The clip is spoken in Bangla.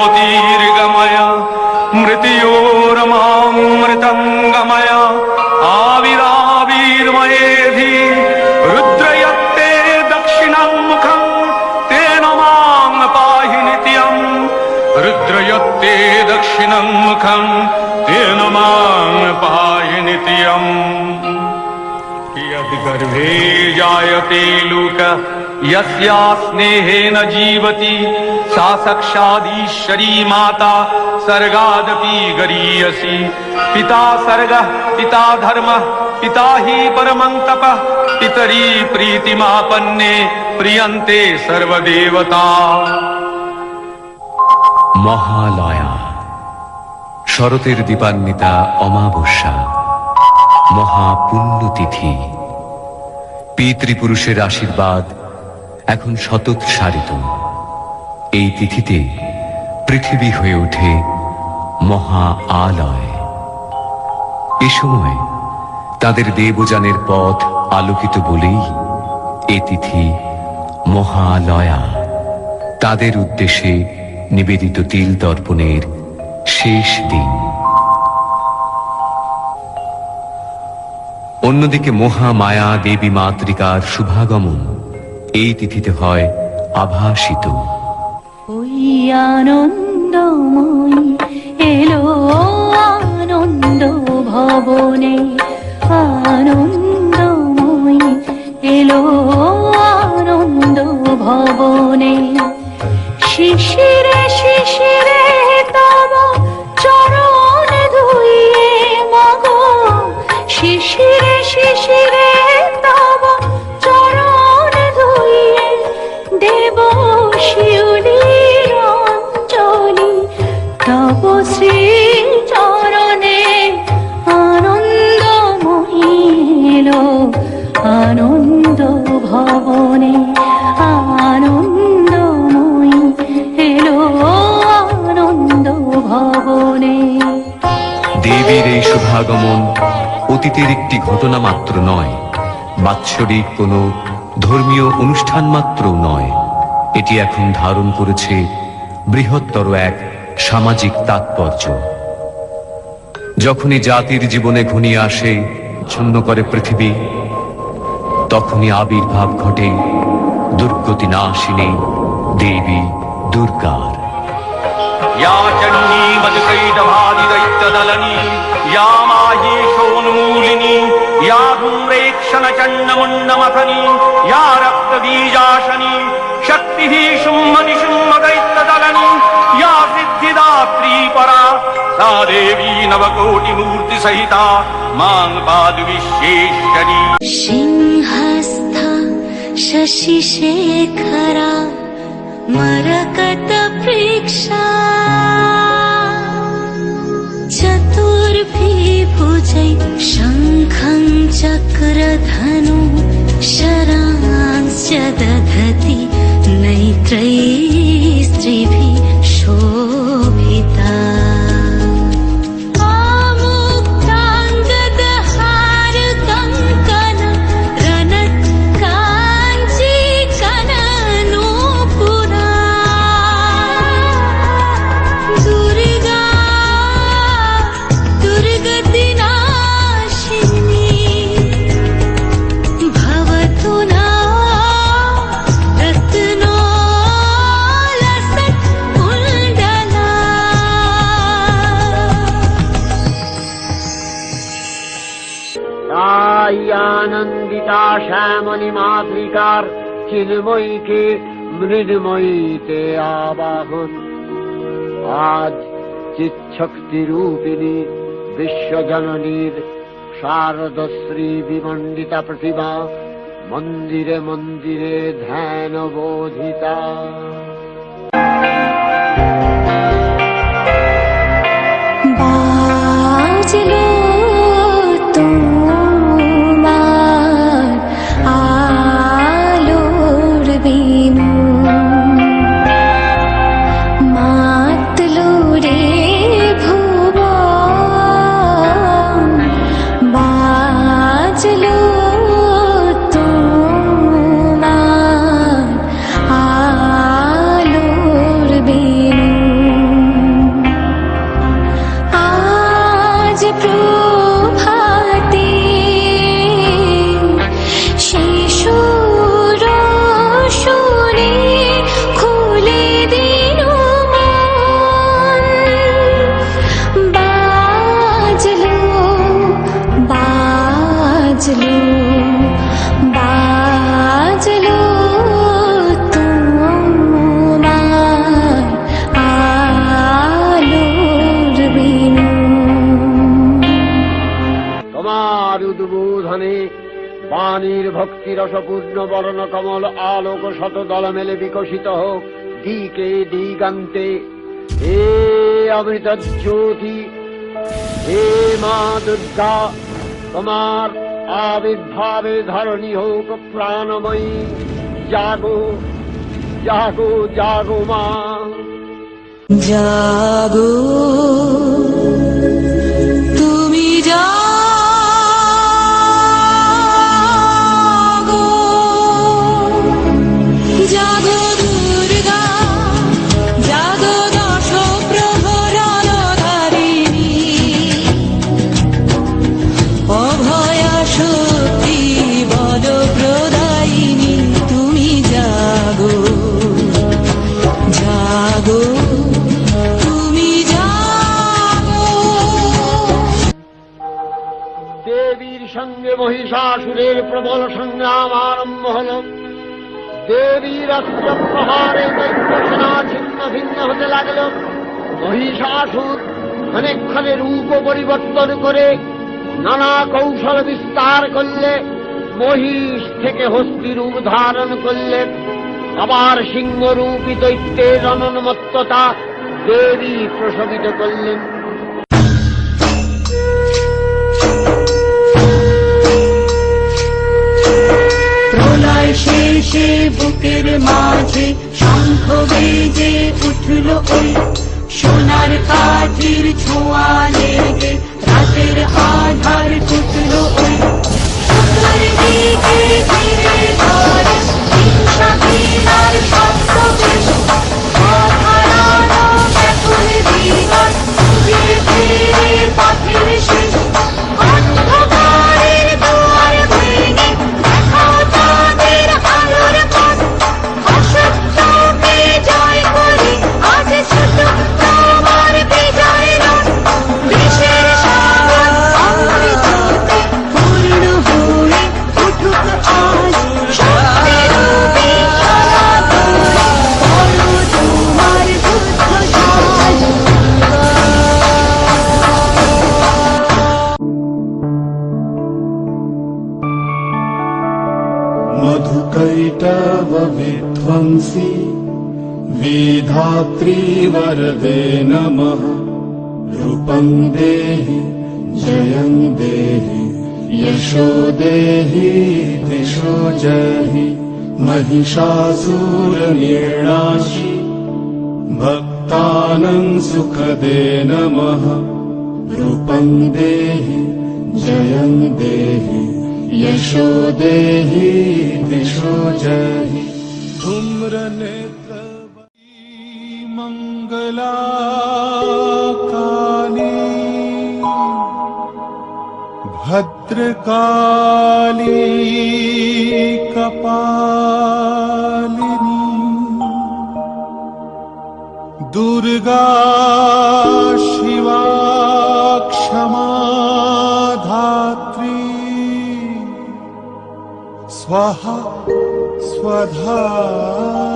ज्योतिर्गमय मृत्योरमामृतङ्गमय आविराविर्मयेधि रुद्रयत्ते दक्षिणं मुखं तेन मां पाहि नित्यम् रुद्रयत्ते दक्षिणं मुखं तेन मां पाहि नित्यम् यद्गर्भे जायते लोक यस्या स्नेहेन जीवति सा साक्षादीश्वरी माता सर्गादपि गरीयसी पिता सर्गः पिता धर्मः पिता हि परमं तपः पितरी प्रीतिमापन्ने प्रियन्ते सर्वदेवता মহালয়া শরতের দীপান্বিতা অমাবস্যা মহাপুণ্যতিথি পিতৃপুরুষের আশীর্বাদ এখন শতৎসারিত এই তিথিতে পৃথিবী হয়ে ওঠে মহা আলয়। এ সময় তাদের দেবযানের পথ আলোকিত বলেই এ তিথি মহালয়া। তাদের উদ্দেশ্যে নিবেদিত তিল দর্পণের শেষ দিন। অন্যদিকে মহামায়া দেবী মাতৃকার শুভাগমন এই তিথিতে হয় আভাসিত। ওই আনন্দময়ী দেবীর এই শুভাগমন অতীতের একটি ঘটনা মাত্র নয়, বাৎসরিক কোনো ধর্মীয় অনুষ্ঠান মাত্র নয়। এটি এখন ধারণ করেছে বৃহত্তর এক সামাজিক তাৎপর্য। যখনই জাতির জীবনে ঘনিয়ে আসে, ছন্ন করে পৃথিবী, তখনই আবির্ভাব ঘটে దుర్గతి నాశిని దేవి దుర్గార్ యా చండీ మధుకైటభాది దైత్యదళని యా రక్తబీజాశని శక్తిః శుమ్మని శుమ్మదైత్యదళని యా సిద్ధిదాత్రీ పరా देवी नवकोटिमूर्तिसहिता मां पादुविश्वेश्वरी शशिशेखरा मरकतप्रेक्षा चतुर्भिभुजै शङ्खं चक्रधनु शरांश्च তাই আনন্দিতা শ্যামলি মাতৃকার চিন্ময়ীকে মৃন্ময়ীতে আবাহন আজ চিৎশক্তি বিশ্বজননীর শারদশ্রী বিমণ্ডিতা প্রতিমা মন্দিরে মন্দিরে ধ্যান বোধিতা বাণীর ভক্তি রসপূর্ণ বরণ কমল আলোক শত দল মেলে বিকশিত হোক। দিকে দিগান্তে। হে অমৃত জ্যোতি, হে মা দুর্গা, তোমার আবির্ভাবে ধরণী হোক প্রাণময়ী। জাগো জাগো জাগো মা। জাগো। সঙ্গে মহিষাসুরের প্রবল সংগ্রাম আরম্ভ হল। দেবীর প্রহারে দৈত্য সেনা ছিন্ন ভিন্ন হতে লাগল। মহিষাসুর অনেকক্ষণে রূপ পরিবর্তন করে নানা কৌশল বিস্তার করলে, মহিষ থেকে হস্তি রূপ ধারণ করলেন আবার সিংহরূপী দৈত্যের অনন্মত্ততা দেবী প্রসবিত করলেন। প্রলয় বুকের মাঝে শঙ্খ বেজে উঠল ওই সোনার কাঠির ছোঁয়া লেগে রাতের আধার কুটল ওই। দিকে ধরে मधुकैटव विध्वंसी वेधात्री वरदे नमः। रूपं देहि जयं देहि यशो देहि दिशो जहि महिषासुरनिर्णाशि भक्तानं सुखदे नमः। रूपं देहि जयं देहि यशो देहि दिशो जहि धूम्रनेत्र मङ्गला काली भद्रकाली कपालिनी। दुर्गा রাধা